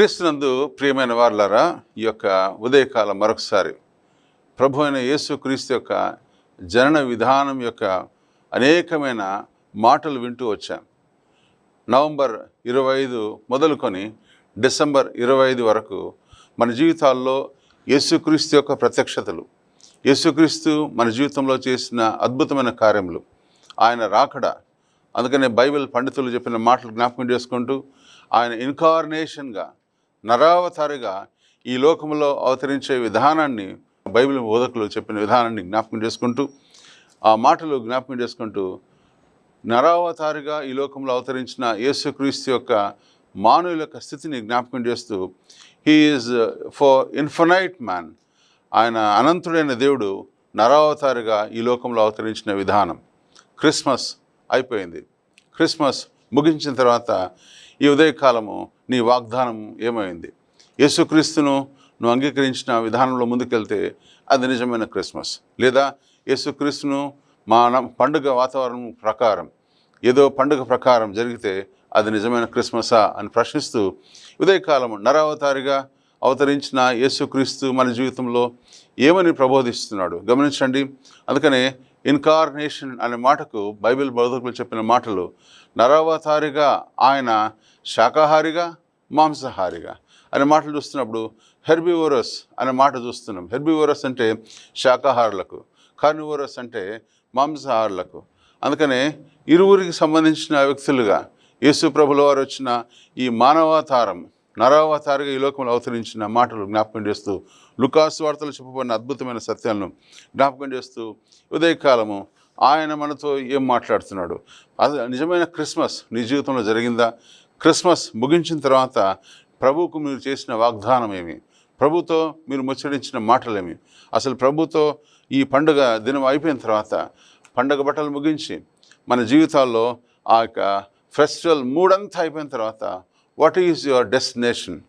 క్రీస్తునందు ప్రియమైన వారులారా ఈ యొక్క ఉదయకాలం మరొకసారి ప్రభు అయిన యేసు క్రీస్తు యొక్క జనన విధానం యొక్క అనేకమైన మాటలు వింటూ వచ్చాం. నవంబర్ ఇరవై ఐదు మొదలుకొని డిసెంబర్ ఇరవై ఐదు వరకు మన జీవితాల్లో యేసుక్రీస్తు యొక్క ప్రత్యక్షతలు యేసుక్రీస్తు మన జీవితంలో చేసిన అద్భుతమైన కార్యములు ఆయన రాకడ అందుకనే బైబిల్ పండితులు చెప్పిన మాటలు జ్ఞాపకం చేసుకుంటూ ఆయన ఇన్కార్నేషన్గా నరావతారిగా ఈ లోకంలో అవతరించే విధానాన్ని బైబిల్ బోధకులు చెప్పిన విధానాన్ని జ్ఞాపకం చేసుకుంటూ ఆ మాటలు జ్ఞాపకం చేసుకుంటూ నరావతారిగా ఈ లోకంలో అవతరించిన యేసుక్రీస్తు యొక్క మానవుల యొక్క స్థితిని జ్ఞాపకం చేస్తూ హీఈస్ ఫర్ ఇన్ఫనైట్ మ్యాన్ ఆయన అనంతుడైన దేవుడు నరావతారిగా ఈ లోకంలో అవతరించిన విధానం. క్రిస్మస్ అయిపోయింది. క్రిస్మస్ ముగించిన తర్వాత ఈ ఉదయకాలము నీ వాగ్దానం ఏమైంది? యేసుక్రీస్తును నువ్వు అంగీకరించిన విధానంలో ముందుకెళ్తే అది నిజమైన క్రిస్మస్. లేదా యేసుక్రీస్తును మా న- పండుగ వాతావరణం ప్రకారం ఏదో పండుగ ప్రకారం జరిగితే అది నిజమైన క్రిస్మసా అని ప్రశ్నిస్తూ ఉదయకాలం నరావతారిగా అవతరించిన యేసుక్రీస్తు మన జీవితంలో ఏమని ప్రబోధిస్తున్నాడు? గమనించండి. అందుకనే ఇన్కార్నేషన్ అనే మాటకు బైబిల్ బోధకులు చెప్పిన మాటలు నరావతారిగా ఆయన శాకాహారిగా మాంసాహారిగా అనే మాటలు చూస్తున్నప్పుడు హెర్బివోరస్ అనే మాట చూస్తున్నాం. హెర్బివోరస్ అంటే శాకాహారులకు కార్నివోరస్ అంటే మాంసాహారులకు. అందుకనే ఇరువురికి సంబంధించిన వ్యక్తులుగా యేసు ప్రభుల వారు వచ్చిన ఈ మానవాతారం నరావతారిగా ఈ లోకంలో అవతరించిన మాటలు జ్ఞాపకం చేస్తూ లుకాసు వార్తలు చెప్పబడిన అద్భుతమైన సత్యాలను జ్ఞాపకం చేస్తూ ఉదయకాలము ఆయన మనతో ఏం మాట్లాడుతున్నాడు? అది నిజమైన క్రిస్మస్ నీ జీవితంలో జరిగిందా? క్రిస్మస్ ముగించిన తర్వాత ప్రభువుకు మీరు చేసిన వాగ్దానం ఏమి? ప్రభుతో మీరు ముచ్చరించిన మాటలేమి? అసలు ప్రభుతో ఈ పండుగ దినం అయిపోయిన తర్వాత పండగ బట్టలు ముగించి మన జీవితాల్లో ఆ యొక్క ఫెస్టివల్ మూడంతా అయిపోయిన తర్వాత వాట్ ఈజ్ యువర్ డెస్టినేషన్?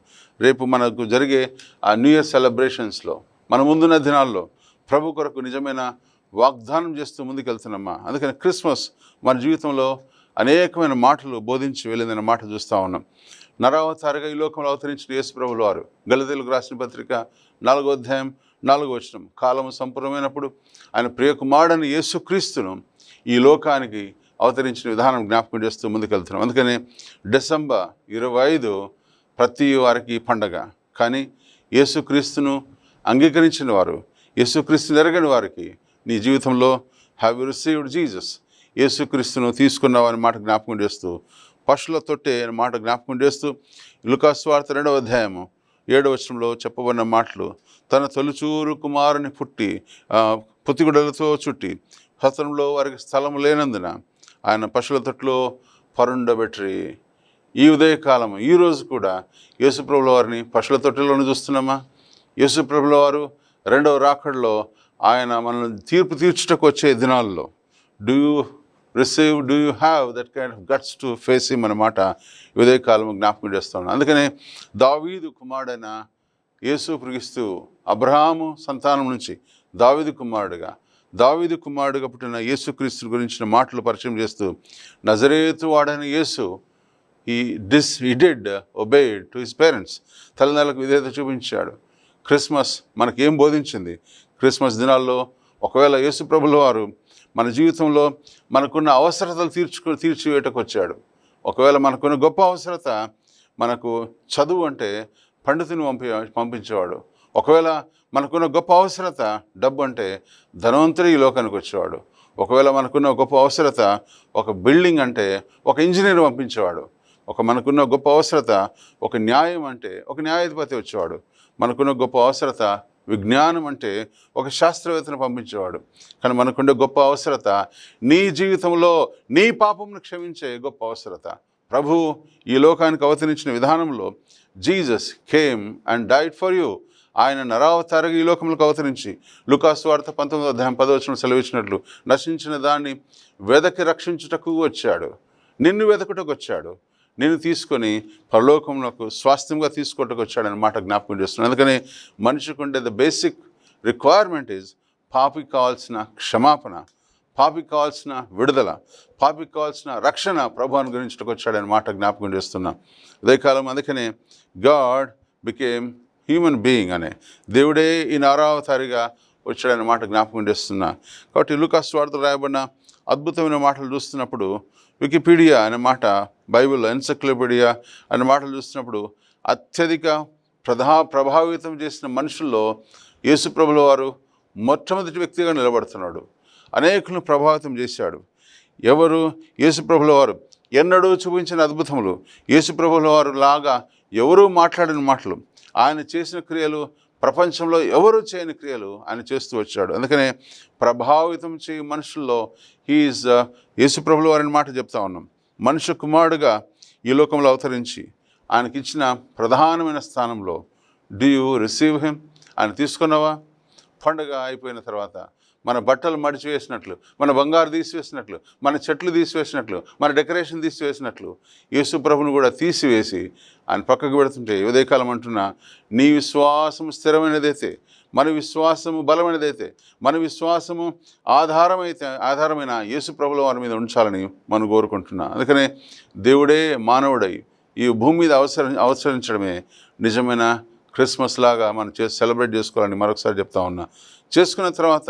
రేపు మనకు జరిగే ఆ న్యూ ఇయర్ సెలబ్రేషన్స్లో మన ముందున్న దినాల్లో ప్రభు కొరకు నిజమైన వాగ్దానం చేస్తూ ముందుకెళ్తున్నామా? అందుకని క్రిస్మస్ మన జీవితంలో అనేకమైన మాటలు బోధించి వెళ్ళిందన్న మాట చూస్తూ ఉన్నాం. నరావతారిగా ఈ లోకంలో అవతరించిన యేసుప్రభులు వారు. గలతీలకు రాసిన పత్రిక నాలుగో అధ్యాయం నాలుగో వచనం. కాలం సంపూర్ణమైనప్పుడు ఆయన ప్రియకుమారుడని యేసుక్రీస్తును ఈ లోకానికి అవతరించిన విధానం జ్ఞాపకం చేస్తూ ముందుకెళ్తున్నాం. అందుకని డిసెంబర్ ఇరవై ఐదు ప్రతి వారికి పండగ. కానీ యేసుక్రీస్తును అంగీకరించిన వారు యేసుక్రీస్తుని ఎరగని వారికి నీ జీవితంలో హ్యావ్ యు రిసీవ్డ్ జీసస్ యేసుక్రీస్తును తీసుకున్నావని మాట జ్ఞాపకం చేస్తూ పశుల తొట్టే అనే మాట జ్ఞాపకం చేస్తూ లుకాస్వార్త రెండవ అధ్యాయము ఏడవ వచనంలో చెప్పబడిన మాటలు తన తొలిచూరు కుమారుని పుట్టి పుతిగుడలతో పుత్తిగుడలతో చుట్టి హతంలో వారికి స్థలం లేనందున ఆయన పశువుల తొట్టులో పరుండబెట్టి ఈ ఉదయకాలం ఈ రోజు కూడా యేసుప్రభుల వారిని పశువుల తొట్టిలోనే చూస్తున్నామా? యేసుప్రభుల వారు రెండవ రాకడలో ఆయన మనల్ని తీర్పు తీర్చుటకు వచ్చే దినాల్లో do receive do you have that kind of guts to face him అన్నమాట. ఈ ఉదయకాలం జ్ఞాపకం చేస్తున్నాను అందుకనే దావీదు కుమారుడైన యేసు ప్రిగిస్తూ అబ్రహాము సంతానం నుంచి దావీదు కుమారుడుగా దావీదు కుమారుడుగా పుట్టిన యేసుక్రీస్తు గురించిన మాటలు పరిచయం చేస్తూ నజరేతు వాడైన యేసు ఈ డిస్ ఈ ఒబేడ్ టు హిస్ పేరెంట్స్. తల్లిదండ్రులకు విధేయత చూపించాడు. క్రిస్మస్ మనకేం బోధించింది? క్రిస్మస్ దినాల్లో ఒకవేళ యేసు ప్రభుల వారు మన జీవితంలో మనకున్న అవసరతలు తీర్చుకు తీర్చివేయటకు వచ్చాడు ఒకవేళ మనకున్న గొప్ప అవసరత మనకు చదువు అంటే పండితుని పంపి పంపించేవాడు. ఒకవేళ మనకున్న గొప్ప అవసరత డబ్బు అంటే ధనవంతుడు ఈ లోకానికి వచ్చేవాడు ఒకవేళ మనకున్న గొప్ప అవసరత ఒక బిల్డింగ్ అంటే ఒక ఇంజనీర్ పంపించేవాడు. ఒక మనకున్న గొప్ప అవసరత ఒక న్యాయం అంటే ఒక న్యాయాధిపతి వచ్చేవాడు. మనకున్న గొప్ప అవసరత విజ్ఞానం అంటే ఒక శాస్త్రవేత్తను పంపించేవాడు. కానీ మనకుండే గొప్ప అవసరత నీ జీవితంలో నీ పాపంను క్షమించే గొప్ప అవసరత. ప్రభు ఈ లోకానికి అవతరించిన విధానంలో Jesus came and died for you. ఆయన నరావతారగా ఈ లోకంలోకి అవతరించి లుకాసు వార్త పంతొమ్మిదో అధ్యాయం పదవచనం సెలవిచ్చినట్లు నశించిన దాన్ని వెదకి రక్షించుటకు వచ్చాడు. నిన్ను వెదకుటకు వచ్చాడు. నేను తీసుకొని పరలోకంలోకి స్వాస్థ్యంగా తీసుకోవటకు వచ్చాడని మాట జ్ఞాపకం చేస్తున్నాను. అందుకని మనిషికి ఉండే ద బేసిక్ రిక్వైర్మెంట్ ఈజ్ పాపికి కావాల్సిన క్షమాపణ పాపికి కావాల్సిన విడుదల పాపికి కావాల్సిన రక్షణ ప్రభు అనుగ్రహించటకు వచ్చాడని మాట జ్ఞాపకం చేస్తున్నా. ఉదయకాలం అందుకనే గాడ్ బికేమ్ హ్యూమన్ బీయింగ్ అనే దేవుడే ఈ నారావతారిగా వచ్చాడని మాట జ్ఞాపకం చేస్తున్నా. కాబట్టి లుకాస్ వార్తలు రాయబడిన అద్భుతమైన మాటలు చూస్తున్నప్పుడు వికీపీడియా అనే మాట బైబిల్ ఎన్సైక్లోపీడియా అనే మాటలు చూస్తున్నప్పుడు అత్యధిక ప్రధా ప్రభావితం చేసిన మనుషుల్లో యేసుప్రభుల వారు మొట్టమొదటి వ్యక్తిగా నిలబడుతున్నాడు. అనేకులను ప్రభావితం చేశాడు. ఎవరు? యేసుప్రభుల వారు. ఎన్నడూ చూపించిన అద్భుతములు. యేసుప్రభుల వారు లాగా ఎవరూ మాట్లాడిన మాటలు. ఆయన చేసిన క్రియలు ప్రపంచంలో ఎవరు చేయని క్రియలు ఆయన చేస్తూ వచ్చాడు. అందుకనే ప్రభావితం చేయ మనుషుల్లో హీఈస్ uh, యేసుప్రభులు వారిని మాట చెప్తా ఉన్నాం. మనుషు కుమారుడుగా ఈ లోకంలో అవతరించి ఆయనకిచ్చిన ప్రధానమైన స్థానంలో డూ యూ రిసీవ్ హిమ్ ఆయన తీసుకున్నావా? పండుగ అయిపోయిన తర్వాత మన బట్టలు మడిచివేసినట్లు మన బంగారు తీసివేసినట్లు మన చెట్లు తీసివేసినట్లు మన డెకరేషన్ తీసివేసినట్లు యేసుప్రభును కూడా తీసివేసి ఆయన పక్కకు పెడుతుంటే ఉదయకాలం అంటున్నా నీ విశ్వాసం స్థిరమైనదైతే మన విశ్వాసము బలమైనదైతే మన విశ్వాసము ఆధారమైతే ఆధారమైన యేసు ప్రభుల వారి మీద ఉంచాలని మనం కోరుకుంటున్నా. అందుకనే దేవుడే మానవుడై ఈ భూమి మీద అవసర అవసరించడమే నిజమైన క్రిస్మస్ లాగా మనం చేసి సెలబ్రేట్ చేసుకోవాలని మరొకసారి చెప్తా ఉన్నా. చేసుకున్న తర్వాత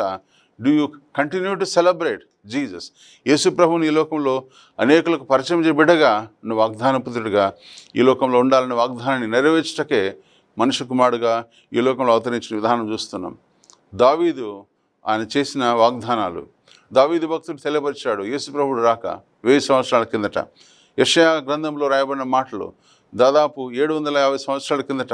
do you continue to celebrate Jesus యేసుప్రభుని ఈ లోకంలో అనేకులకు పరిచయం చేయ బిడ్డగా నువ్వు వాగ్దాన పుత్రుడిగా ఈ లోకంలో ఉండాలనే వాగ్దానాన్ని నెరవేర్చటకే మనుషు కుమారుడుగా ఈ లోకంలో అవతరించిన విధానం చూస్తున్నాం. దావీదు ఆయన చేసిన వాగ్దానాలు. దావీదు భక్తుడు తెలియపరిచాడు యేసుప్రభుడు రాక వెయ్యి సంవత్సరాల కిందట. యషయా గ్రంథంలో రాయబడిన మాటలు దాదాపు ఏడు వందల యాభై సంవత్సరాల కిందట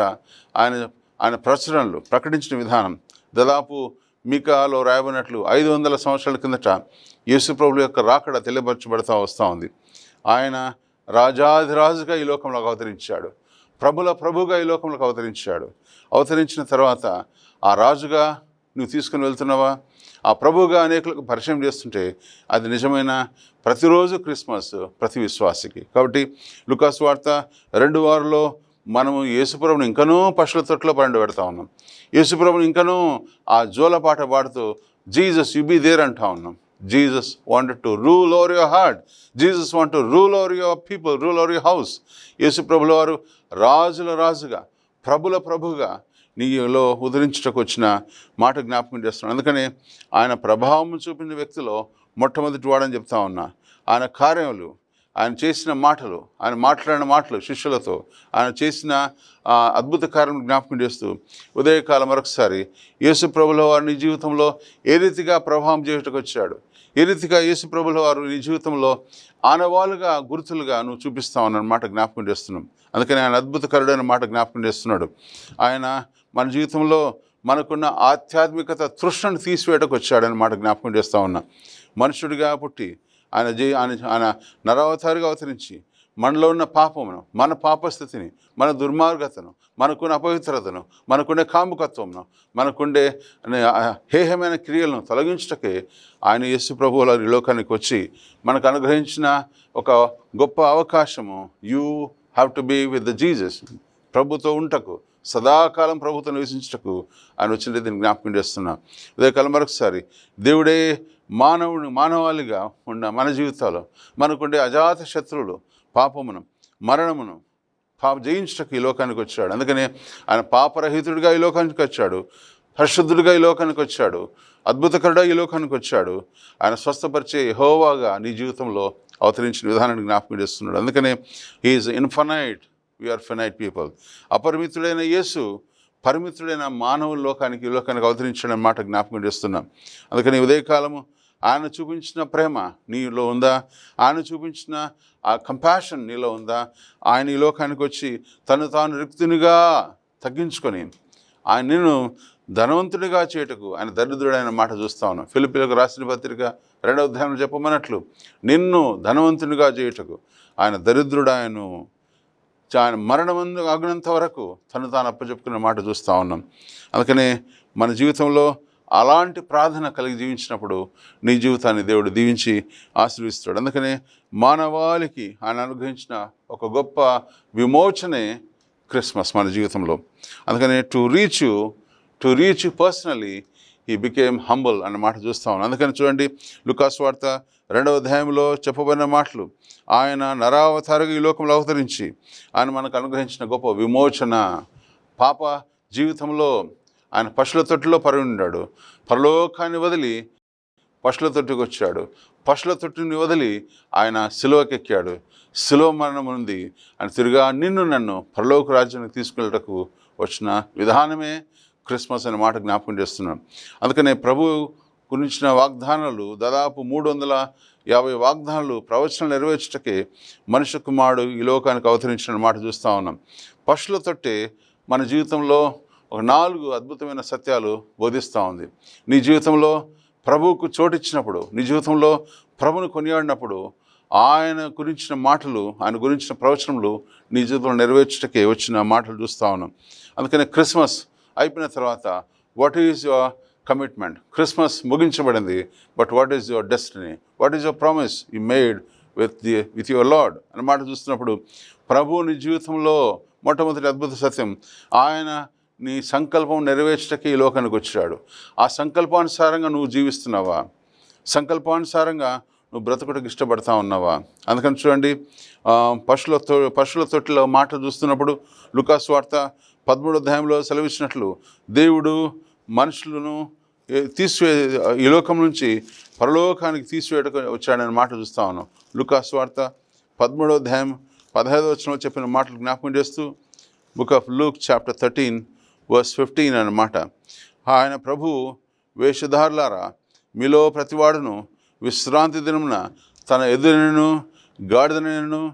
ఆయన ఆయన ప్రచురణలు ప్రకటించిన విధానం. దాదాపు మీకాలో రాయబడినట్లు ఐదు వందల సంవత్సరాల కిందట యేసుప్రభుల యొక్క రాకడ తెలియపరచబడతా వస్తూ ఉంది. ఆయన రాజాధిరాజుగా ఈ లోకంలోకి అవతరించాడు. ప్రభుల ప్రభుగా ఈ లోకంలోకి అవతరించాడు. అవతరించిన తర్వాత ఆ రాజుగా నువ్వు తీసుకుని వెళ్తున్నావా? ఆ ప్రభువుగా అనేకులకు పరిచయం చేస్తుంటే అది నిజమైన ప్రతిరోజు క్రిస్మస్ ప్రతి విశ్వాసికి. కాబట్టి లుకాస్ వార్త రెండు వారిలో మనము యేసుప్రభుని ఇంకనూ పశువుల తొట్లో పండు పెడతా ఉన్నాం. యేసుప్రభుని ఇంకనూ ఆ జోల పాట పాడుతూ జీజస్ యు బీ దేర్ అంటా ఉన్నాం. Jesus wanted to rule over your heart. Jesus want to rule over your people rule over your house. యేసుప్రభుల వారు రాజుల రాజుగా ప్రభుల ప్రభుగా నీలో ఉదరించుటకు వచ్చిన మాట జ్ఞాపకం చేస్తున్నాను అందుకని ఆయన ప్రభావం చూపిన వ్యక్తిలో మొట్టమొదటి వాడని చెప్తా ఉన్నా. ఆయన కార్యములు ఆయన చేసిన మాటలు ఆయన మాట్లాడిన మాటలు శిష్యులతో ఆయన చేసిన అద్భుత కార్యం జ్ఞాపకం చేస్తూ ఉదయకాలం మరొకసారి యేసు ప్రభుల వారు నీ జీవితంలో ఏ రీతిగా ప్రభావం చేయటకు వచ్చాడు? ఏ రీతిగా యేసు ప్రభుల వారు నీ జీవితంలో ఆనవాలుగా గుర్తులుగా నువ్వు చూపిస్తా మాట జ్ఞాపకం చేస్తున్నాం. అందుకని ఆయన అద్భుతకరుడైన మాట జ్ఞాపకం చేస్తున్నాడు. ఆయన మన జీవితంలో మనకున్న ఆధ్యాత్మికత తృష్ణను తీసివేయటకు వచ్చాడని మాట జ్ఞాపకం చేస్తూ ఉన్నా. మనుషుడిగా పుట్టి ఆయన జీ ఆయన ఆయన నరావతారిగా అవతరించి మనలో ఉన్న పాపమును మన పాపస్థితిని మన దుర్మార్గతను మనకున్న అపవిత్రతను మనకుండే కాముకత్వమును మనకుండే హేహమైన క్రియలను తొలగించటకే ఆయన యేసు ప్రభువుల లోకానికి వచ్చి మనకు అనుగ్రహించిన ఒక గొప్ప అవకాశము you have to be with the Jesus ప్రభుతో ఉంటకు. సదాకాలం ప్రభుత్వం నివసించటకు ఆయన వచ్చిన దీన్ని జ్ఞాపకం చేస్తున్నా. ఉదయకాలం మరొకసారి దేవుడే మానవుని మానవాళిగా ఉన్న మన జీవితాల్లో మనకుండే అజాత శత్రువులు పాపమును మరణమును పాప జయించటకు ఈ లోకానికి వచ్చాడు. అందుకనే ఆయన పాపరహితుడిగా ఈ లోకానికి వచ్చాడు హర్షుద్ధుడిగా ఈ లోకానికి వచ్చాడు అద్భుతకరుడా ఈ లోకానికి వచ్చాడు. ఆయన స్వస్థపరిచే హోవాగా నీ జీవితంలో అవతరించిన విధానాన్ని జ్ఞాపకం చేస్తున్నాడు. అందుకనే is infinite we are finite people అపరిమితుడైన యేసు పరిమితుడైన మానవుల లోకానికి లోకానికి అవతరించడం మాట జ్ఞాపకం చేస్తున్నాం. అందుకని ఉదయకాలము ఆయన చూపించిన ప్రేమ నీలో ఉందా? ఆయన చూపించిన ఆ కంపాషన్ నీలో ఉందా? ఆయన ఈ లోకానికి వచ్చి తను తాను రిక్తునిగా తగ్గించుకొని ఆయన నేను ధనవంతుడిగా చేయటకు ఆయన దరిద్రుడైన మాట చూస్తా ఉన్నాం. ఫిలిపిలకు రాసిన పత్రిక రెండవ అధ్యాయం చెప్పమన్నట్లు నిన్ను ధనవంతునిగా చేయుటకు ఆయన దరిద్రుడాయను ఆయన మరణమందు ఆగినంత వరకు తను తాను అప్పచెప్పుకునే మాట చూస్తూ ఉన్నాం. అందుకనే మన జీవితంలో అలాంటి ప్రార్థన కలిగి జీవించినప్పుడు నీ జీవితాన్ని దేవుడు దీవించి ఆశీర్విస్తాడు అందుకనే మానవాళికి ఆయన అనుగ్రహించిన ఒక గొప్ప విమోచనే క్రిస్మస్ మన జీవితంలో. అందుకనే to reach to reach personally he became humble అన్న మాట చూస్తా ఉన్నాం. అందుకని చూడండి లుకాస్ వార్త రెండవ అధ్యాయంలో చెప్పబడిన మాటలు. ఆయన నరావతారుగా ఈ లోకంలో అవతరించి ఆయన మనకు అనుగ్రహించిన గొప్ప విమోచన పాప జీవితంలో ఆయన పశుల తొట్టిలో పరి ఉన్నాడు పరలోకాన్ని వదిలి పశుల తొట్టికి వచ్చాడు. పశుల తొట్టిని వదిలి ఆయన సిలువకెక్కాడు సిలువ మరణం ఉంది. ఆయన తిరిగా నిన్ను నన్ను పరలోక రాజ్యానికి తీసుకెళ్ళటకు వచ్చిన విధానమే క్రిస్మస్ అనే మాట జ్ఞాపకం చేస్తున్నాం అందుకనే ప్రభు గురించిన వాగ్దానాలు దాదాపు మూడు వందల యాభై వాగ్దానాలు ప్రవచనాలు నెరవేర్చటకే మనుష్య కుమారుడు ఈ లోకానికి అవతరించిన మాట చూస్తూ ఉన్నాం. పశులతోటే మన జీవితంలో ఒక నాలుగు అద్భుతమైన సత్యాలు బోధిస్తూ ఉంది. నీ జీవితంలో ప్రభువుకు చోటిచ్చినప్పుడు నీ జీవితంలో ప్రభుని కొనియాడినప్పుడు ఆయన గురించిన మాటలు ఆయన గురించిన ప్రవచనములు నీ జీవితంలో నెరవేర్చటకే వచ్చిన మాటలు చూస్తూ ఉన్నాం. అందుకని క్రిస్మస్ అయిపోయిన తర్వాత what is your commitment Christmas ముగించబడింది but what is your destiny what is your promise you made with the with your lord అన్నమాట చూస్తున్నప్పుడు ప్రభువుని నీ జీవితంలో మొట్టమొదటి అద్భుత సత్యం ఆయన నీ సంకల్పం నెరవేర్చటకి ఈ లోకానికి వచ్చాడు. ఆ సంకల్పానుసారంగా నువ్వు జీవిస్తున్నావా? సంకల్పానుసారంగా నువ్వు బ్రతుకుటకు ఇష్టపడతా ఉన్నావా? అందుకని చూడండి పశువుల తొ పశువుల తొట్టిలో మాట చూస్తున్నప్పుడు లుకాస్ వార్త పదమూడు అధ్యాయంలో సెలవిచ్చినట్లు దేవుడు మనుషులను తీసివే ఈ లోకం నుంచి పరలోకానికి తీసివేయటకు వచ్చాడనే మాట చూస్తా ఉన్నాం. లుకాస్ వార్త పదమూడో అధ్యాయం పదహైదో వచనంలో చెప్పిన మాటలు జ్ఞాపకం చేస్తూ book of Luke chapter thirteen verse fifteen అన్నమాట. ఆయన ప్రభు వేషధారులారా మీలో ప్రతివాడును విశ్రాంతి దినమున తన ఎదురును గాడిదనను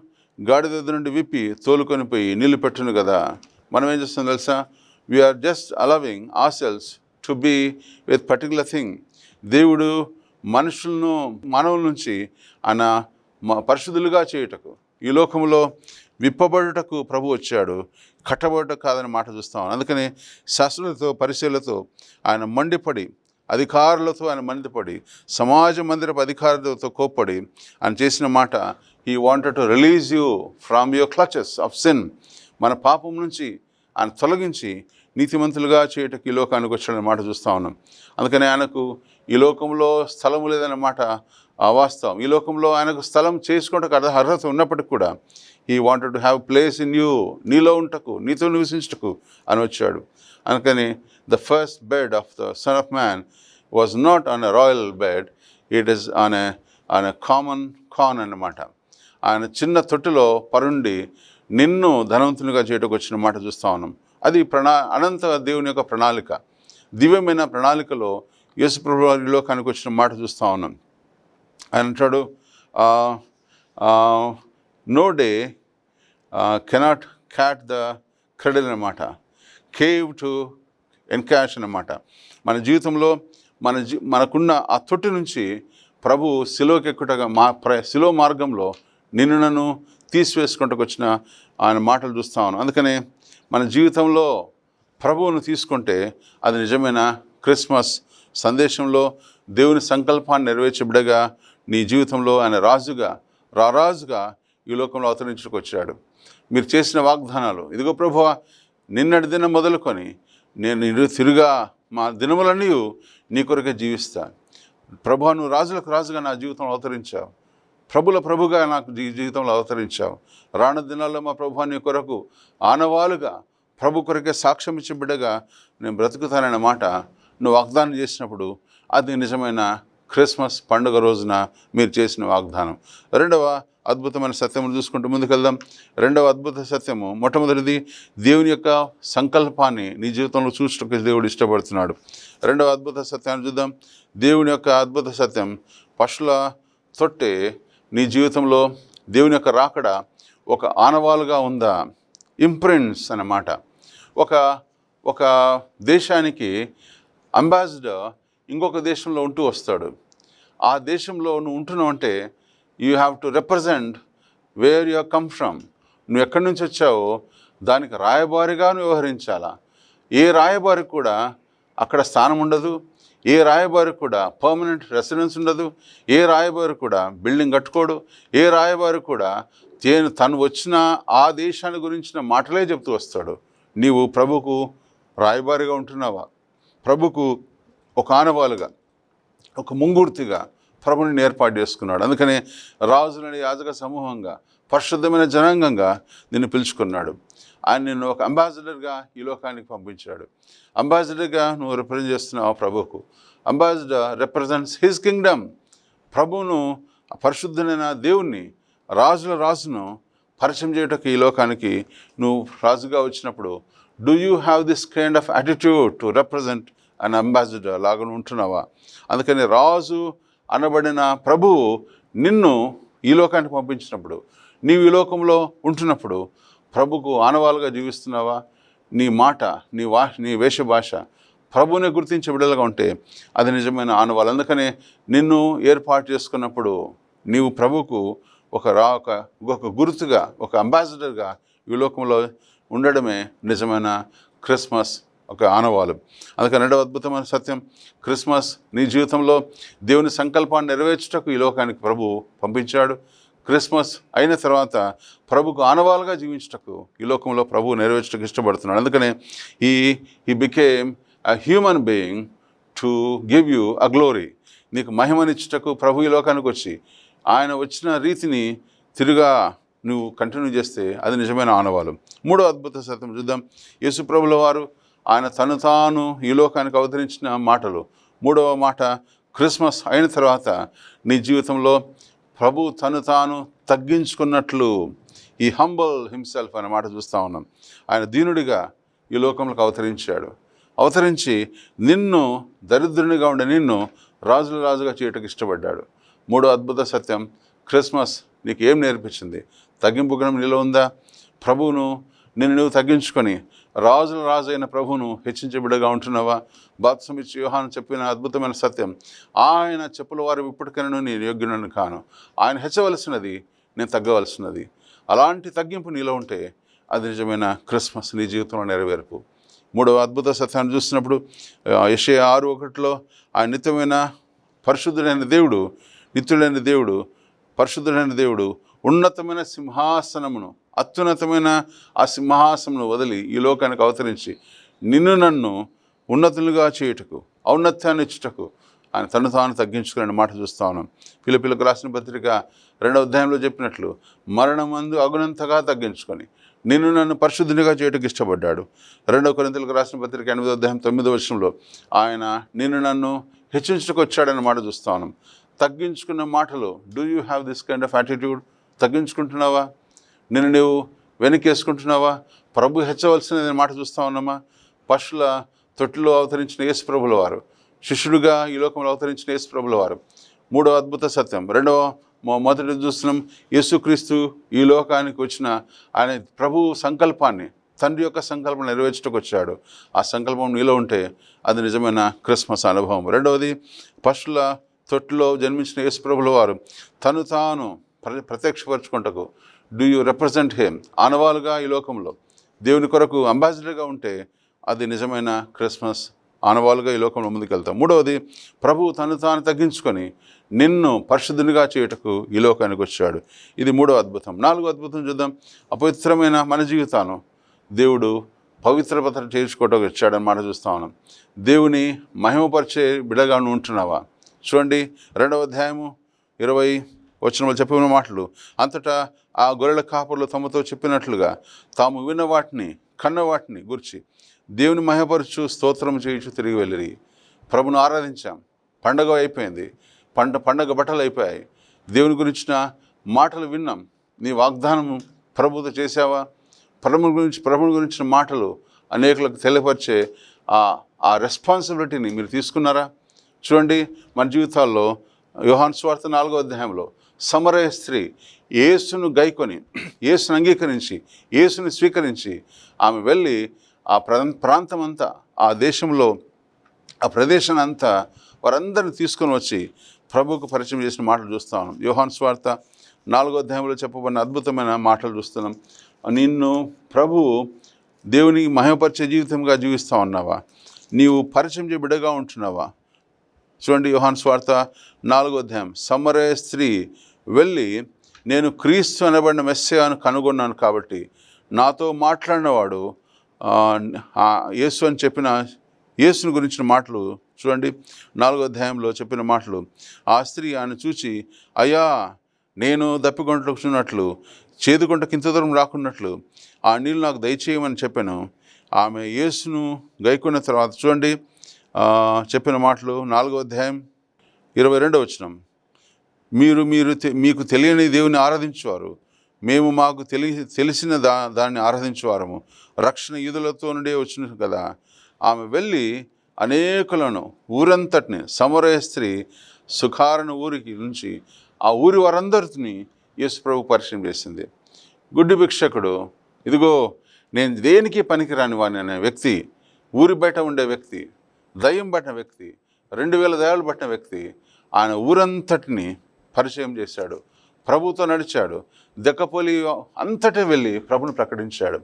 గాడిద ఎదురు నుండి విప్పి తోలుకొని పోయి నీళ్ళు పెట్టును కదా మనం ఏం చేస్తాం తెలుసా? We are just allowing ourselves to be with particular thing దేవుడు మనుషులను మానవుల నుంచి ఆయన పరిశుద్ధులుగా చేయుటకు ఈ లోకంలో విప్పబడుటకు ప్రభు వచ్చాడు. కట్టబడుట కాదని మాట చూస్తాం. అందుకని శాస్త్రులతో పరిశీలతో ఆయన మండిపడి అధికారులతో ఆయన మండిపడి సమాజ మందిరపు అధికారులతో కోప్పడి ఆయన చేసిన మాట he wanted to release you from your clutches of sin మన పాపం నుంచి ఆయన తొలగించి నీతిమంతులుగా చేయటకు ఈ లోకానికి వచ్చాడన్న మాట చూస్తూ ఉన్నాం. అందుకని ఆయనకు ఈ లోకంలో స్థలము లేదన్న మాట వాస్తవం. ఈ లోకంలో ఆయనకు స్థలం చేసుకోవటకు అర్హత ఉన్నప్పటికీ కూడా he wanted to have place in you నీలో ఉంటకు నీతో నివసించటకు అని వచ్చాడు. అందుకని the first bed of the son of man was not on a royal bed it is on a on a common con అన్నమాట. ఆయన చిన్న తొట్టిలో పరుండి నిన్ను ధనవంతునిగా చేయటకు వచ్చిన మాట చూస్తూ ఉన్నాం. అది ప్రణా అనంత దేవుని యొక్క ప్రణాళిక. దివ్యమైన ప్రణాళికలో యేసుప్రభు ప్రభువారిలో లోకానికి వచ్చిన మాట చూస్తూ ఉన్నాం. ఆయన అంటాడు no they cannot cat the cradle అన్నమాట. కేవ్ టు ఎన్కాష్ అన్నమాట. మన జీవితంలో మన జీ మనకున్న ఆ తొట్టి నుంచి ప్రభు శిలోకెక్కుటగా మా ప్ర శిలో మార్గంలో నిన్ను నన్ను తీసివేసుకుంటకు వచ్చిన ఆయన మాటలు చూస్తా ఉన్నాను అందుకనే మన జీవితంలో ప్రభువును తీసుకుంటే అది నిజమైన క్రిస్మస్ సందేశంలో దేవుని సంకల్పాన్ని నెరవేర్చబడగా నీ జీవితంలో ఆయన రాజుగా రారాజుగా ఈ లోకంలో అవతరించుకు వచ్చాడు మీరు చేసిన వాగ్దానాలు ఇదిగో ప్రభు నిన్నటి దినం మొదలుకొని నేను తిరుగా మా దినములన్నీ నీ కొరకే జీవిస్తా. ప్రభు నువ్వు రాజులకు రాజుగా నా జీవితంలో అవతరించావు. ప్రభుల ప్రభుగా నాకు జీవితంలో అవతరించావు. రాను దినాల్లో మా ప్రభు నీ కొరకు ఆనవాలుగా ప్రభు కొరకే సాక్ష్యం ఇచ్చి బిడ్డగా నేను బ్రతుకుతానన్న మాట నువ్వు వాగ్దానం చేసినప్పుడు అది నిజమైన క్రిస్మస్ పండుగ రోజున మీరు చేసిన వాగ్దానం. రెండవ అద్భుతమైన సత్యమును చూసుకుంటూ ముందుకెళ్దాం. రెండవ అద్భుత సత్యము మొట్టమొదటిది దేవుని యొక్క సంకల్పాన్ని నీ జీవితంలో చూసుకు దేవుడు ఇష్టపడుతున్నాడు. రెండవ అద్భుత సత్యాన్ని చూద్దాం. దేవుని యొక్క అద్భుత సత్యం పశుల తొట్టే నీ జీవితంలో దేవుని యొక్క రాకడ ఒక ఆనవాలుగా ఉందా? ఇంప్రింట్స్ అన్నమాట. ఒక ఒక దేశానికి అంబాసిడర్ ఇంకొక దేశంలో ఉంటూ వస్తాడు. ఆ దేశంలో నువ్వు ఉంటున్నావు అంటే you have to represent where you come from నువ్వు ఎక్కడి నుంచి వచ్చావో దానికి రాయబారిగా వ్యవహరించాలా? ఏ రాయబారికి కూడా అక్కడ స్థానం ఉండదు. ఏ రాయబారికి కూడా పర్మనెంట్ రెసిడెన్స్ ఉండదు. ఏ రాయబారి కూడా బిల్డింగ్ కట్టుకోడు. ఏ రాయబారి కూడా తేను తను వచ్చిన ఆ దేశాన్ని గురించిన మాటలే చెప్తూ వస్తాడు. నీవు ప్రభుకు రాయబారిగా ఉంటున్నావా? ప్రభుకు ఒక ఆనవాలుగా. ఒక ముంగూర్తిగా ప్రభుని ఏర్పాటు చేసుకున్నాడు. అందుకని రాజులని యాజక సమూహంగా పరిశుద్ధమైన జనాంగంగా నిన్ను పిలుచుకున్నాడు. ఆయన నిన్ను ఒక అంబాసిడర్గా ఈ లోకానికి పంపించాడు. అంబాసిడర్గా నువ్వు రిప్రజెంట్ చేస్తున్నావు ప్రభుకు అంబాసిడర్ రిప్రజెంట్స్ హిజ్ కింగ్డమ్ ప్రభువును పరిశుద్ధులైన పరిశుద్ధమైన దేవుణ్ణి రాజుల రాజును పరిచయం చేయటకు ఈ లోకానికి నువ్వు రాజుగా వచ్చినప్పుడు do you have this kind of attitude to represent an ambassador లాగా ఉంటున్నావా? అందుకని రాజు అనబడిన ప్రభువు నిన్ను ఈ లోకానికి పంపించినప్పుడు నీవు ఈ లోకంలో ఉంటున్నప్పుడు ప్రభుకు ఆనవాలుగా జీవిస్తున్నావా? నీ మాట నీ వా నీ వేషభాష ప్రభువుని గుర్తించే బిడ్డలుగా ఉంటే అది నిజమైన ఆనవాలు అందుకనే నిన్ను ఏర్పాటు చేసుకున్నప్పుడు నీవు ప్రభుకు ఒక రా ఒక ఒక గుర్తుగా ఒక అంబాసిడర్గా ఈ లోకంలో ఉండడమే నిజమైన క్రిస్మస్ ఒక ఆనవాలు. అందుకని రెండవ అద్భుతమైన సత్యం క్రిస్మస్ నీ జీవితంలో దేవుని సంకల్పాన్ని నెరవేర్చుటకు ఈ లోకానికి ప్రభు పంపించాడు. క్రిస్మస్ అయిన తర్వాత ప్రభుకు ఆనవాలుగా జీవించుటకు ఈ లోకంలో ప్రభు నెరవేర్చటకు ఇష్టపడుతున్నాడు. అందుకనే he he became a human being to give you a glory నీకు మహిమనిచ్చుటకు ప్రభు ఈ లోకానికి వచ్చి ఆయన వచ్చిన రీతిని తిరుగా నువ్వు కంటిన్యూ చేస్తే అది నిజమైన ఆనవాలు. మూడో అద్భుత సత్యం చూద్దాం. యేసు ప్రభుల వారు ఆయన తను తాను ఈ లోకానికి అవతరించిన మాటలు. మూడవ మాట క్రిస్మస్ అయిన తర్వాత నీ జీవితంలో ప్రభు తను తాను తగ్గించుకున్నట్లు ఈ హంబల్ హిమ్సెల్ఫ్ అనే మాట చూస్తూ ఉన్నాం. ఆయన దీనుడిగా ఈ లోకంలోకి అవతరించాడు. అవతరించి నిన్ను దరిద్రునిగా ఉండే నిన్ను రాజుల రాజుగా చేయటకు ఇష్టపడ్డాడు. మూడో అద్భుత సత్యం క్రిస్మస్ నీకు ఏం నేర్పించింది? తగ్గింపు గుణం నీలో ఉందా? ప్రభువును నిన్ను నువ్వు తగ్గించుకొని రాజుల రాజు అయిన ప్రభువును హెచ్చించే బిడ్డగా ఉంటున్నావా బాత్సమిచ్చి వ్యూహాన్ని చెప్పిన అద్భుతమైన సత్యం. ఆయన చెప్పుల వారు ఇప్పటికైనా నేను యోగ్యునని కాను. ఆయన హెచ్చవలసినది నేను తగ్గవలసినది. అలాంటి తగ్గింపు నీలో ఉంటే అది నిజమైన క్రిస్మస్ నీ జీవితంలో నెరవేర్పు. మూడవ అద్భుత సత్యాన్ని చూసినప్పుడు యషే ఆరు ఒకటిలో ఆయన నిత్యమైన పరిశుద్ధుడైన దేవుడు నిత్యుడైన దేవుడు పరిశుద్ధుడైన దేవుడు ఉన్నతమైన సింహాసనమును అత్యున్నతమైన ఆ సింహాసనమును వదిలి ఈ లోకానికి అవతరించి నిన్ను నన్ను ఉన్నతులుగా చేయుటకు ఔన్నత్యాన్ని ఇచ్చుటకు ఆయన తను తాను తగ్గించుకునే మాట చూస్తా ఉన్నాం. పిల్లపిల్లకు రాసిన పత్రిక రెండవ అధ్యాయంలో చెప్పినట్లు మరణమందు అగునంతగా తగ్గించుకొని నిన్ను నన్ను పరిశుద్ధునిగా చేయటకు ఇష్టపడ్డాడు. రెండవ కొరింతలకు రాసిన పత్రిక ఎనిమిదో అధ్యాయం తొమ్మిదో వర్షంలో ఆయన నిన్ను నన్ను హెచ్చించుకు వచ్చాడని మాట చూస్తా ఉన్నాం. తగ్గించుకున్న మాటలు do you have this kind of attitude తగ్గించుకుంటున్నావా? నిన్ను నువ్వు వెనకేసుకుంటున్నావా? ప్రభు హెచ్చవలసిన మాట చూస్తా ఉన్నామా? పశుల తొట్టిలో అవతరించిన యేసుప్రభుల వారు శిష్యుడుగా ఈ లోకంలో అవతరించిన యేసుప్రభుల వారు మూడవ అద్భుత సత్యం. రెండవ మొ- మొదటి చూస్తున్నాం యేసుక్రీస్తు ఈ లోకానికి వచ్చిన ఆయన ప్రభు సంకల్పాన్ని తండ్రి యొక్క సంకల్పం నెరవేర్చడానికి వచ్చాడు ఆ సంకల్పం నీలో ఉంటే అది నిజమైన క్రిస్మస్ అనుభవం. రెండవది పశుల తొట్టులో జన్మించిన యేసుప్రభుల వారు తను తాను ప్ర ప్రత్యక్షపరచుకుంటకు డూ యూ రిప్రజెంట్ హేమ్ ఆనవాలుగా ఈ లోకంలో. దేవుని కొరకు అంబాసిడర్గా ఉంటే అది నిజమైన క్రిస్మస్ ఆనవాలుగా ఈ లోకంలో ముందుకెళ్తాం. మూడవది ప్రభువు తను తాను తగ్గించుకొని నిన్ను పరిశుద్ధునిగా చేయుటకు ఈ లోకానికి వచ్చాడు. ఇది మూడో అద్భుతం. నాలుగో అద్భుతం చూద్దాం. అపవిత్రమైన మన జీవితాను దేవుడు పవిత్రపత్ర చేర్చుకోవటం వచ్చాడని మాట చూస్తా ఉన్నాం. దేవుని మహిమపరిచే బిడగా ఉంటున్నావా? చూడండి రెండవ అధ్యాయము ఇరవై వచ్చిన వాళ్ళు చెప్పిన మాటలు. అంతటా ఆ గొర్రెల కాపర్లు తమతో చెప్పినట్లుగా తాము విన్న వాటిని కన్న వాటిని గురించి దేవుని మహపరుచు స్తోత్రం చేయించు తిరిగి వెళ్ళి ప్రభును ఆరాధించాం. పండగ అయిపోయింది. పంట పండగ బట్టలు అయిపోయాయి. దేవుని గురించిన మాటలు విన్నాం. నీ వాగ్దానం ప్రభుతో చేసావా ప్రభుని గురించి ప్రభుని గురించిన మాటలు అనేకులకు తెలియపరిచే ఆ ఆ రెస్పాన్సిబిలిటీని మీరు తీసుకున్నారా? చూడండి మన జీవితాల్లో యోహాన్ స్వార్థ నాలుగో అధ్యాయంలో సమరయ స్త్రీ యేసును గైకొని యేసును అంగీకరించి యేసుని స్వీకరించి ఆమె వెళ్ళి ఆ ప్రాంతం అంతా ఆ దేశంలో ఆ ప్రదేశాన్ని అంతా వారందరిని తీసుకొని వచ్చి ప్రభుకు పరిచయం చేసిన మాటలు చూస్తా ఉన్నాం. యోహాన్ స్వార్థ నాలుగో అధ్యాయంలో చెప్పబడిన అద్భుతమైన మాటలు చూస్తున్నాం. నిన్ను ప్రభు దేవుని మహిమపరిచే జీవితంగా జీవిస్తూ ఉన్నావా? నీవు పరిచయం చే బిడ్డగా ఉంటున్నావా? చూడండి యోహాన్ స్వార్థ నాలుగో అధ్యాయం. సమరయ స్త్రీ వెళ్ళి నేను క్రీస్తు అనబడిన మెస్సేయాను కనుగొన్నాను కాబట్టి నాతో మాట్లాడినవాడు యేసు అని చెప్పిన యేసుని గురించిన మాటలు చూడండి నాలుగో అధ్యాయంలో చెప్పిన మాటలు. ఆ స్త్రీ ఆయన చూచి అయ్యా నేను దప్పికొంటున్నట్లు చేదుకుంట కింత దూరం రాకున్నట్లు ఆ నీళ్ళు నాకు దయచేయమని చెప్పాను. ఆమె యేసును గైకున్న తర్వాత చూడండి చెప్పిన మాటలు నాలుగో అధ్యాయం ఇరవై రెండో వచనం. మీరు మీరు మీకు తెలియని దేవుని ఆరాధించేవారు. మేము మాకు తెలి తెలిసిన దా దాన్ని ఆరాధించేవారము. రక్షణ ఈదులతో నుండే వచ్చిన కదా. ఆమె వెళ్ళి అనేకులను ఊరంతటిని సమరయ స్త్రీ సుఖారణ ఊరికి నుంచి ఆ ఊరి వారందరిని యేసు ప్రభు పరిచయం చేసింది. గుడ్డి భిక్షకుడు ఇదిగో నేను దేనికి పనికిరాని వాని అనే వ్యక్తి ఊరి బయట ఉండే వ్యక్తి దయ్యం పట్టిన వ్యక్తి రెండు వేల దయాలు పట్టిన వ్యక్తి ఆయన ఊరంతటిని పరిచయం చేశాడు. ప్రభుతో నడిచాడు. దెక్కపోలి అంతటే వెళ్ళి ప్రభుని ప్రకటించాడు.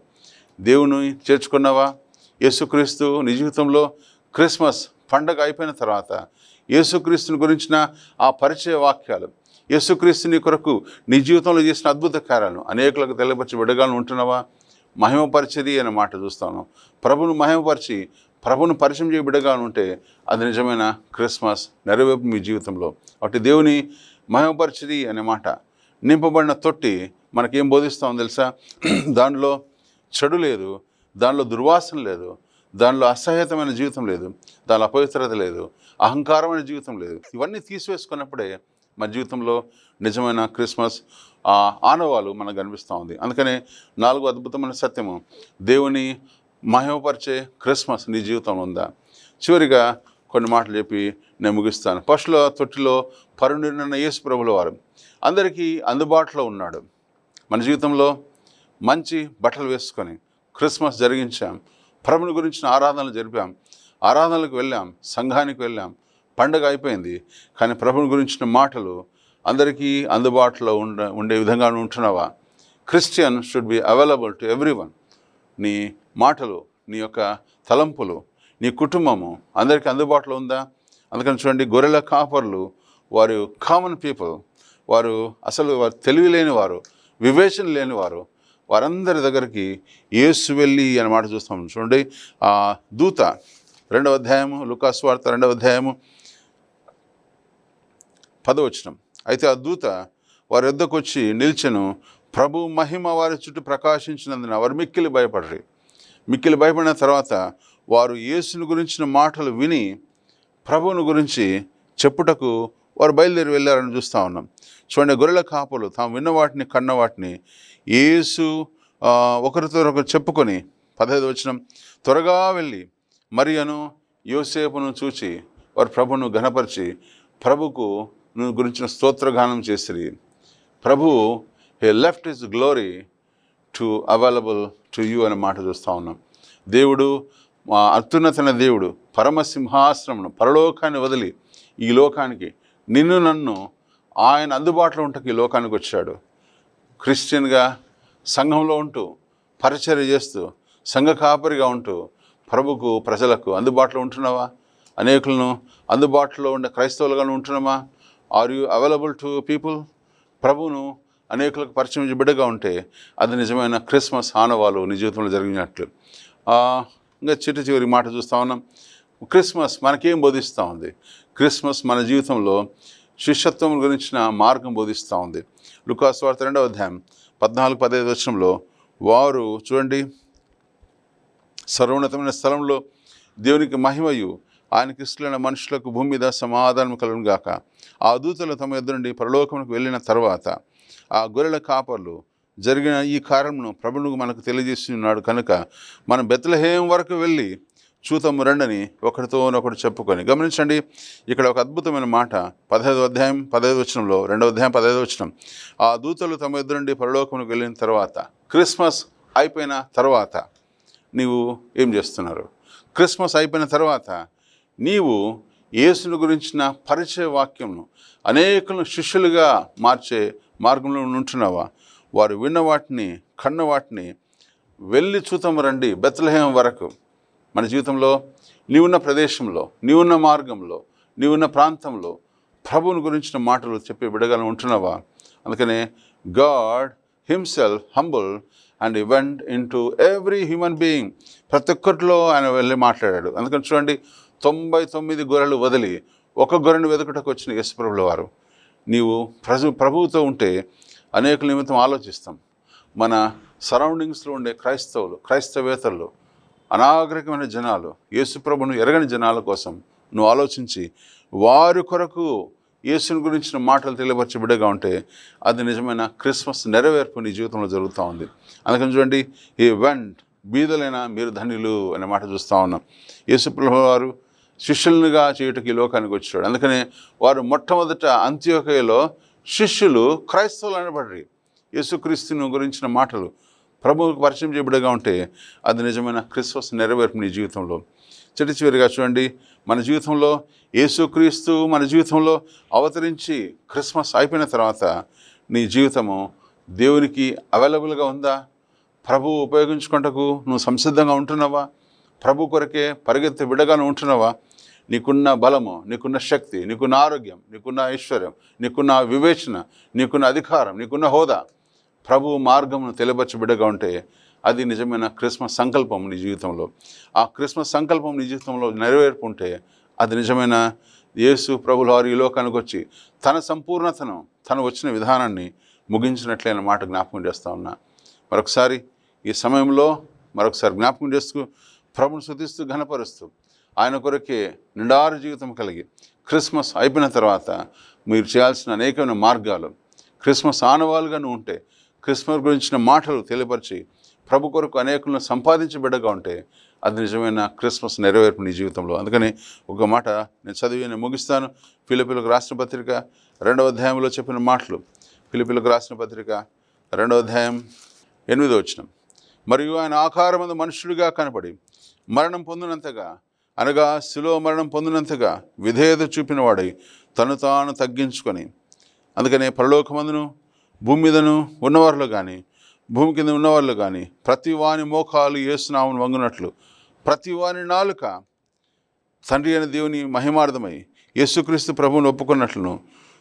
దేవుని చేర్చుకున్నావా? యేసుక్రీస్తు నీ జీవితంలో క్రిస్మస్ పండగ అయిపోయిన తర్వాత యేసుక్రీస్తుని గురించిన ఆ పరిచయ వాక్యాలు యేసుక్రీస్తుని కొరకు నీ జీవితంలో చేసిన అద్భుత కార్యాలను అనేకులకు తెలియపరిచి విడగాలను ఉంటున్నావా? మహిమపరిచది అనే మాట చూస్తాను. ప్రభును మహిమపరిచి ప్రభును పరిచయం చేయ బిడ్డగా ఉంటే అది నిజమైన? క్రిస్మస్ నెరవేర్పు మీ జీవితంలో. అటు దేవుని మహిమపరిచిది అనే మాట. నింపబడిన తొట్టి మనకేం బోధిస్తాం తెలుసా? దానిలో చెడు లేదు దానిలో దుర్వాసన లేదు దానిలో అసహ్యతమైన జీవితం లేదు దానిలో అపవిత్రత లేదు అహంకారమైన జీవితం లేదు. ఇవన్నీ తీసివేసుకున్నప్పుడే మన జీవితంలో నిజమైన క్రిస్మస్ ఆనవాలు మనకు కనిపిస్తూ ఉంది. అందుకనే నాలుగు అద్భుతమైన సత్యము దేవుని మహిమపరిచే క్రిస్మస్ నీ జీవితంలో ఉందా? చివరిగా కొన్ని మాటలు చెప్పి నేను ముగిస్తాను. ఫస్ట్లో తొట్టిలో పరుండిన యేసు ప్రభుల వారు అందరికీ అందుబాటులో ఉన్నాడు. మన జీవితంలో మంచి బట్టలు వేసుకొని క్రిస్మస్ జరిగించాం. ప్రభుని గురించిన ఆరాధనలు జరిపాం. ఆరాధనలకు వెళ్ళాం సంఘానికి వెళ్ళాం. పండగ అయిపోయింది. కానీ ప్రభుని గురించిన మాటలు అందరికీ అందుబాటులో ఉండ ఉండే విధంగా ఉంటున్నావా? Christian should be available to everyone నీ మాటలు నీ యొక్క తలంపులు నీ కుటుంబము అందరికీ అందుబాటులో ఉందా? అందుకని చూడండి గొర్రెల కాపర్లు వారు కామన్ పీపుల్ వారు అసలు వారు తెలివి లేని వారు వివేచన లేని వారు వారందరి దగ్గరికి యేసు వెళ్ళి అనే మాట చూస్తాం. చూడండి ఆ దూత రెండవ అధ్యాయము లుకాస్ వార్త రెండవ అధ్యాయము పదవచనం అయితే ఆ దూత వారి వద్దకు వచ్చి నిల్చెను ప్రభు మహిమ వారి చుట్టూ ప్రకాశించినందున వారు మిక్కిలి భయపడరు. మిక్కిలి భయపడిన తర్వాత వారు యేసుని గురించిన మాటలు విని ప్రభువుని గురించి చెప్పుటకు వారు బయలుదేరి వెళ్ళారని చూస్తూ ఉన్నాం. చూడండి గొర్రెల కాపులు తాము విన్న వాటిని కన్న వాటిని యేసు ఒకరితో ఒకరు చెప్పుకొని పదహైదు వచ్చిన త్వరగా వెళ్ళి మరియను యోసేపును చూచి వారు ప్రభును ఘనపరిచి ప్రభుకు నువ్వు గురించిన స్తోత్రగానం చేసిరి. ప్రభు he left his glory to available to you అనే మాట చూస్తూ ఉన్నాం. దేవుడు మా అత్యున్నతన దేవుడు పరమసింహాసనమును పరలోకాన్ని వదిలి ఈ లోకానికి నిన్ను నన్ను ఆయన అందుబాటులో ఉంటకు ఈ లోకానికి వచ్చాడు. క్రిస్టియన్గా సంఘంలో ఉంటూ పరిచర్య చేస్తూ సంఘ కాపరిగా ఉంటూ ప్రభుకు ప్రజలకు అందుబాటులో ఉంటున్నావా? అనేకులను అందుబాటులో ఉండే క్రైస్తవులుగాను ఉంటున్నామా? Are you available to people ప్రభును అనేకులకు పరిచయం బిడ్డగా ఉంటే అది నిజమైన క్రిస్మస్ ఆనవాలు నీ జీవితంలో జరిగినట్లు. ఇంకా చిట్టు చివరి మాట చూస్తా ఉన్నాం. క్రిస్మస్ మనకేం బోధిస్తూ ఉంది? క్రిస్మస్ మన జీవితంలో శిష్యత్వం గురించిన మార్గం బోధిస్తూ ఉంది. లుకాస్ వార్త రెండవ అధ్యాయం పద్నాలుగు పదహైదు వచ్చంలో వారు చూడండి సర్వోన్నతమైన స్థలంలో దేవునికి మహిమయు ఆయన కృష్ణులైన మనుషులకు భూమి మీద సమాధానం కలుగుగాక ఆ దూతలు తమ ఎదురు నుండి పరలోకములకు వెళ్ళిన తర్వాత ఆ గొర్రెల కాపర్లు జరిగిన ఈ కార్యమును ప్రభువును మనకు తెలియజేస్తున్నాడు కనుక మనం బెత్తలహేయం వరకు వెళ్ళి చూతము రండని ఒకరితో చెప్పుకొని. గమనించండి ఇక్కడ ఒక అద్భుతమైన మాట పదహైదు అధ్యాయం పదహైదు వచనంలో రెండవ అధ్యాయం పదహైదు వచనం. ఆ దూతలు తమ ఇద్దరు నుండి పరలోకములకు వెళ్ళిన తర్వాత క్రిస్మస్ అయిపోయిన తర్వాత నీవు ఏం చేస్తున్నారు? క్రిస్మస్ అయిపోయిన తర్వాత నీవు యేసును గురించిన పరిచయ వాక్యంను అనేకులను శిష్యులుగా మార్చే మార్గంలో ఉంటున్నావా వారు విన్న వాటిని కన్న వాటిని వెళ్ళి చూతం రండి బెత్లహేం వరకు. మన జీవితంలో నీవున్న ప్రదేశంలో నీవున్న మార్గంలో నీవున్న ప్రాంతంలో ప్రభువుని గురించిన మాటలు చెప్పి బిడగలను ఉంటున్నావా? అందుకనే God himself humble and event in to every human being. ప్రతి ఒక్కరిలో ఆయన వెళ్ళి మాట్లాడాడు. అందుకని చూడండి తొంభై తొమ్మిది గొర్రెలు వదిలి ఒక గొర్రెను వెతుకుటకు వచ్చిన యశ్వరుల వారు. నీవు ప్రభు ప్రభువుతో ఉంటే అనేక నిమిత్తం ఆలోచిస్తాం. మన సరౌండింగ్స్లో ఉండే క్రైస్తవులు క్రైస్తవేతరులు అనాగరికమైన జనాలు యేసుప్రభును ఎరగని జనాల కోసం నువ్వు ఆలోచించి వారి కొరకు యేసుని గురించిన మాటలు తెలియపరిచే బిడ్డగా ఉంటే అది నిజమైన క్రిస్మస్ నెరవేర్పు నీ జీవితంలో జరుగుతూ ఉంది. అందుకని చూడండి ఈ వెంట్ బీదలైన మీరు ధనిలు అనే మాట చూస్తూ ఉన్నాం. యేసుప్రభు వారు శిష్యులుగా చేయుటకు ఈ లోకానికి వచ్చాడు అందుకనే వారు మొట్టమొదట అంత్యోకయలో శిష్యులు క్రైస్తవులు అనబడ్రి యేసుక్రీస్తుని గురించిన మాటలు ప్రభువుకు పరిచయం చేయబడిగా ఉంటే అది నిజమైన క్రిస్మస్ నెరవేర్పు నీ జీవితంలో. చిటి చివరిగా చూడండి మన జీవితంలో యేసుక్రీస్తు మన జీవితంలో అవతరించి క్రిస్మస్ అయిపోయిన తర్వాత నీ జీవితము దేవునికి అవైలబుల్గా ఉందా? ప్రభు ఉపయోగించుకుంటకు నువ్వు సంసిద్ధంగా ఉంటున్నావా? ప్రభు కొరకే పరిగెత్తి బిడగాను ఉంటున్నావా? నీకున్న బలము నీకున్న శక్తి నీకున్న ఆరోగ్యం నీకున్న ఐశ్వర్యం నీకున్న వివేచన నీకున్న అధికారం నీకున్న హోదా ప్రభు మార్గమును తెలియపరచ బిడ్డగా ఉంటే అది నిజమైన క్రిస్మస్ సంకల్పం నీ జీవితంలో. ఆ క్రిస్మస్ సంకల్పం నీ జీవితంలో నెరవేర్పు ఉంటే అది నిజమైన యేసు ప్రభులు వారు ఈ లోకానికి వచ్చి తన సంపూర్ణతను తను వచ్చిన విధానాన్ని ముగించినట్లయిన మాట జ్ఞాపకం చేస్తా ఉన్నా. మరొకసారి ఈ సమయంలో మరొకసారి జ్ఞాపకం చేస్తూ ప్రభుని శుద్ధిస్తూ ఘనపరుస్తూ ఆయన కొరకే నిండారు జీవితం కలిగి క్రిస్మస్ అయిపోయిన తర్వాత మీరు చేయాల్సిన అనేకమైన మార్గాలు క్రిస్మస్ ఆనవాలుగాను ఉంటే క్రిస్మస్ గురించిన మాటలు తెలియపరిచి ప్రభు కొరకు అనేకులను సంపాదించబిడ్డగా ఉంటే అది నిజమైన క్రిస్మస్ నెరవేర్పు నీ జీవితంలో. అందుకని ఒక మాట నేను చదివి నేను ముగిస్తాను. పిలిపిలకు రాసిన పత్రిక రెండవ అధ్యాయంలో చెప్పిన మాటలు. పిలిపిలకు రాసిన పత్రిక రెండవ అధ్యాయం ఎనిమిదో వచ్చిన మరియు ఆయన ఆకారమందు మనుషుడిగా కనపడి మరణం పొందినంతగా అనగా శిలో మరణం పొందినంతగా విధేయత చూపినవాడై తను తాను తగ్గించుకొని అందుకనే పరలోకమందును భూమి మీదను ఉన్నవారిలో కానీ భూమి కింద ఉన్నవారిలో కానీ ప్రతి వాని మోకాలు ఏసునామను వంగునట్లు ప్రతి వాని నాలుక తండ్రి అయిన దేవుని మహిమార్థమై యేసుక్రీస్తు ప్రభువును ఒప్పుకున్నట్లును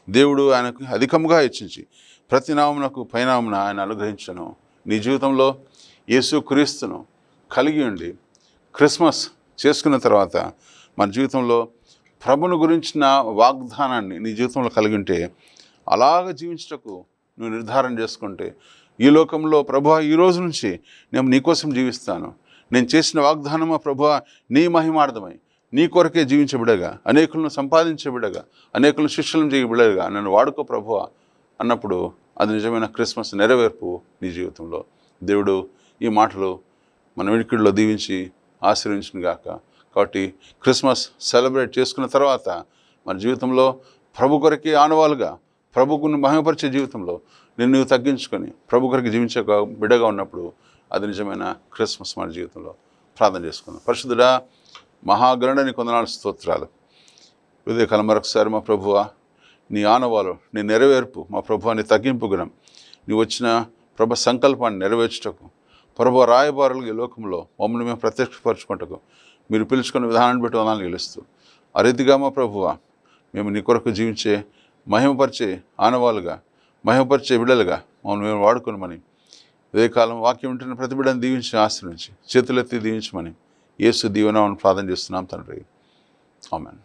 దేవుడు ఆయనకు అధికముగా హెచ్చించి ప్రతి నామునకు పైనామున ఆయన అనుగ్రహించను. నీ జీవితంలో యేసుక్రీస్తును కలిగి ఉండి క్రిస్మస్ చేసుకున్న తర్వాత మన జీవితంలో ప్రభుని గురించిన వాగ్దానాన్ని నీ జీవితంలో కలిగి ఉంటే అలాగ జీవించటకు నువ్వు నిర్ధారణ చేసుకుంటే ఈ లోకంలో ప్రభు ఈ రోజు నుంచి నేను నీకోసం జీవిస్తాను. నేను చేసిన వాగ్దానమా ప్రభు నీ మహిమార్థమై నీ కొరకే జీవించబడగా అనేకులను సంపాదించబడగా అనేకులను శిష్యులను చేయబడగా నన్ను వాడుకో ప్రభు అన్నప్పుడు అది నిజమైన క్రిస్మస్ నెరవేర్పు నీ జీవితంలో. దేవుడు ఈ మాటలు మన విడికిడిలో దీవించి ఆశీర్వించిన గాక. కాబట్టి క్రిస్మస్ సెలబ్రేట్ చేసుకున్న తర్వాత మన జీవితంలో ప్రభు కొరకే ఆనవాలుగా ప్రభుకుని మహిమపరిచే జీవితంలో నిన్ను నువ్వు తగ్గించుకొని ప్రభు కొరకు జీవించే ఒక బిడ్డగా ఉన్నప్పుడు అది నిజమైన క్రిస్మస్ మన జీవితంలో ప్రార్థన చేసుకుందాం. పరిశుద్ధుడా మహాగరుడని కొందనాలు స్తోత్రాలు. ఉదయకాలం మరొకసారి మా ప్రభువ నీ ఆనవాలు నీ నెరవేర్పు మా ప్రభు నీ తగ్గింపు గుణం నీ వచ్చిన ప్రభ సంకల్పాన్ని నెరవేర్చుటకు ప్రభు రాయబారులు ఈ లోకంలో మమ్మల్ని మేము ప్రత్యక్షపరచుకుంటకు. మీరు పిలుచుకున్న విధానాన్ని బట్టి వందాలు గెలుస్తూ ఆ రీతిగా మా ప్రభువ మేము నీ కొరకు జీవించే మహిమపరిచే ఆనవాలుగా మహిమపరిచే బిడ్డలుగా మమ్మల్ని మేము వాడుకునమని ఉదయకాలం వాక్యం వింటున్న ప్రతి బిడ్డను దీవించి ఆశ్రయించి చేతులెత్తి దీవించమని ఏసు దీవెనామని ప్రార్థన చేస్తున్నాం తండ్రి. ఆమెన్.